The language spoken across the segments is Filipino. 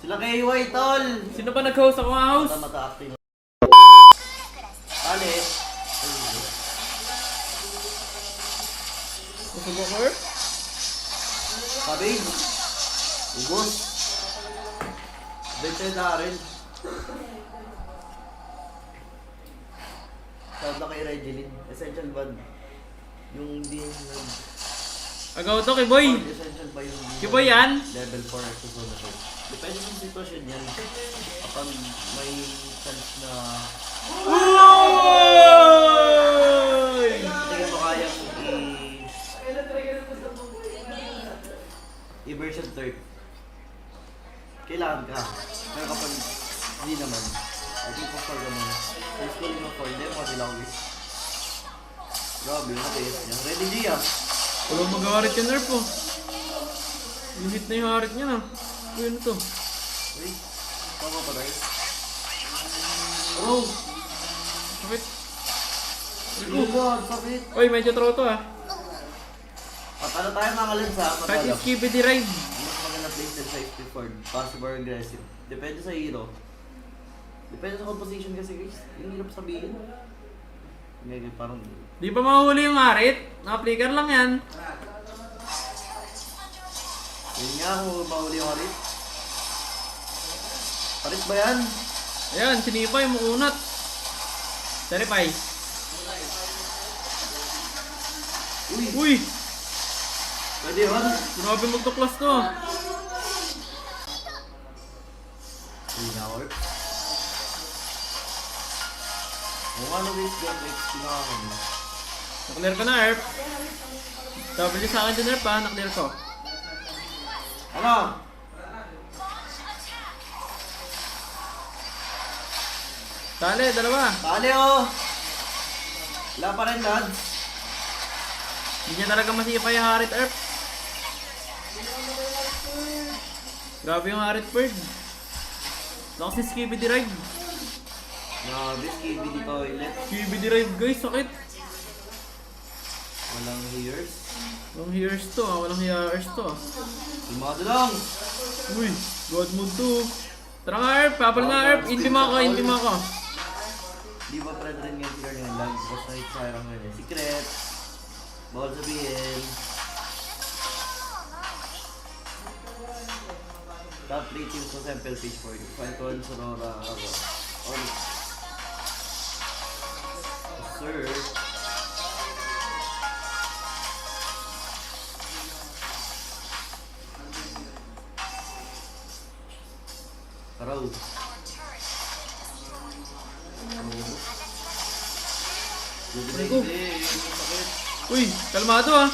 Sila KY, tol! Sino ba nag-host ako nga host? Mata mata acting. Tali. Gusto mo ko? Cabbage. Ubos. Bente na rin. Shout na kay Regeline. Essential band. Yung di nag... Agaw to kay Boy. Essential ba yung di Kay Boy yan? Level 4 exosomatol. Depende sa sitwasyon yan. Kapag may chance na Uy! Tingin mo kayang i... I-version 3. Kailangan ka. Pero kapag hindi naman, I think kung pag naman, high school mo for them, mga tilawis. Grabe, yung taste niya. Ready G ah. Walang magawarit yung nerf oh. Limit na yung harit niya na. Uy, ano to? Uy, tama pa tayo. Oh! Sakit. Oh God, sakit! Uy, medyo throw to ah. Patalo tayo mga kalins ha, Kahit patalo. yung skibidi ride. Mas maganda playstyle sa XP Ford, passive or aggressive. Depende sa hero. Depende sa composition kasi guys. Yung hirap sabihin. Ngayon parang... Di ba mahuli yung harit? Naka-flicker lang yan. Yun nga mahuli yung harit. Harit ba yan? Ayan, sinipay mo unat. Terrify. Uy! Uy! Pwede yun? Grabe magtuklas to. Uy, na-work. Kung ano guys, na ako. no? Naklear ko na, Erp. W sa akin din, Erp ha. Naklear ko. Ano? Dali, dalawa. Tali oh! Wala pa rin lads. Hindi niya talaga masipay yung harit, Erp. Grabe yung harit, Bird. Lakas ni Skibidi Ride. Grabe, skibidi toilet. Skibidi Ride, guys. Sakit. Walang hears. Walang hears to ah. Walang hears to ah. Tumado lang! Uy, God mode to. Tara nga, Erp. Papal nga, Erp. Hindi mo ako, hindi mo ako. Di ba friend rin ngayon si yung lag? Tapos nakikisayang ngayon eh. Secret! Bawal sabihin. Top 3 teams sa sample page for you. Falcon, Sonora, ako. Onyx. Sir. Yung sakit. Uy, kalmado ah.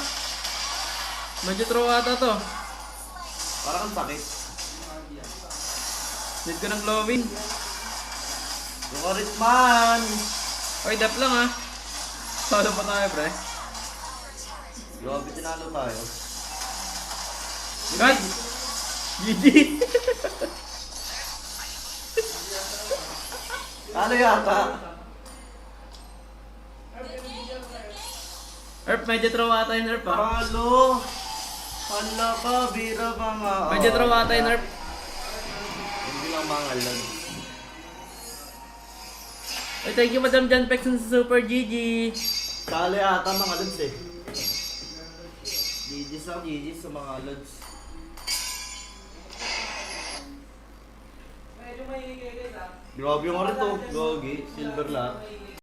Medyo throw ata to. Parang ang sakit. Need ko ng glowing. Yukorit man! Oy, dap lang ah. Solo pa tayo, pre. Grabe, tinalo tayo. God! GG! Talo yata. Erp, medyo throw ata yung Erp ah. Talo! Hala ka, bira pa nga. Medyo throw ata yung Erp. Hindi lang mga lag. Oy, thank you Madam John Pex sa Super GG. Talo yata mga lods eh. GG's lang, GG's sa mga lods. Grabe yung ano to, Gogi, silver lahat.